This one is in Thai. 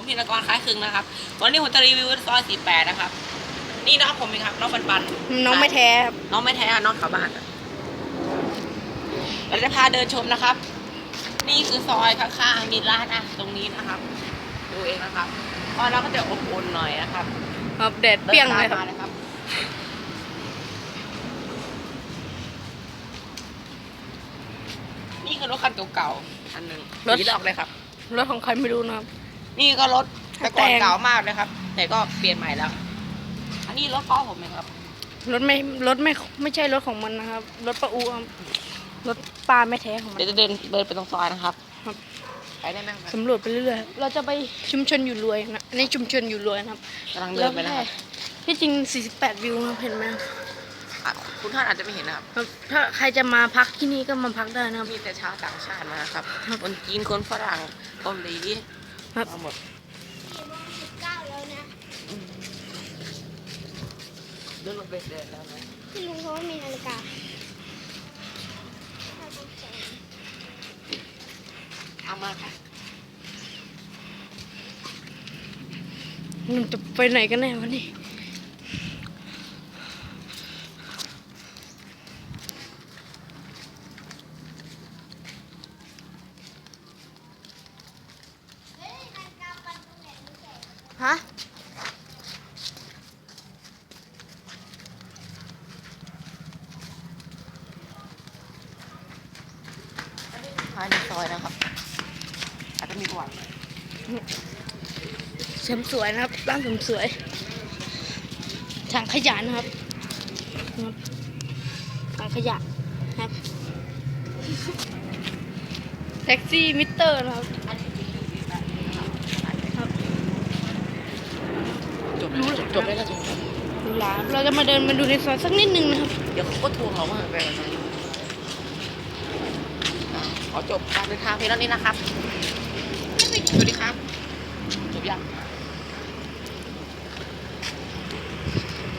ผมพินกรคล้ายคลึงนะครับ วันนี้ผมจะรีวิวซอย48นะครับ นี่น้องผมเองครับน้องปันปันน้องไม่แท้ครับน้องไม่แท้อะน้องขาวบ้านอะเราจะพาเดินชมนะครับ นี่คือซอยข้างๆมีร้านอะตรงนี้นะครับ ดูเองนะครับซอยเราก็จะอบอุ่นหน่อยนะครับครับแดดเปรี้ยงเลยคดินรับตามมาครับนี่คือรถคันเก่าๆอันหนึ่งสีดอกเลยครับ รถของใครไม่รู้นะครับ นี่ก็รถแต่ก่อนแต่ง เก่ามากเลยครับ แต่ก็เปลี่ยนใหม่แล้ว อันนี้รถพ่อผมเองครับ รถไม่รถไม่ไม่ใช่รถของมันนะครับรถป้าอูครับรถปลาไม่แท้ของมันเดี๋ยวจะเดินเดินไปตรงซอยนะครับครับไปได้ไหมครับสำรวจไปเรื่อยๆเราจะไปชุมชนอยู่รวยนะอันนี้ชุมชนอยู่รวยนะครับกำลังเดินไปนะครับที่จริง 48 วิวนะครับเห็นไหมอะคุณท่านอาจจะไม่เห็นนะครับ ครับถ้าใครจะมาพักที่นี่ก็มาพักได้นะครับ มีแต่ชาวต่างชาติมาครับครับคนจีนคนฝรั่งเกาหลี ครับมาหมดเก้าแล้วนะเดินรถเบสเดินแล้วนะพี่ลุงเขาว่ามีนาฬิกาเอามาค่ะมันจะไปไหนกันแน่วันนี้ ฮะอันนี้ภายในซอยนะครับ อาจจะมีประวัติหน่อยเสริมสวยนะครับร้านเสริมสวยถังขยะนะครับนะครับถังขยะครับ แท็กซี่มิเตอร์นะครับ รู้จบได้แล้วจบดูร้านเราจะมาเดินมาดูในซอยสักนิดนึงนะครับ เดี๋ยวเขาก็โวรเขาเมาไปกันนขอจบการเดินทางเพียงเท่านี้นะครับสวัสดีครับ จบยัง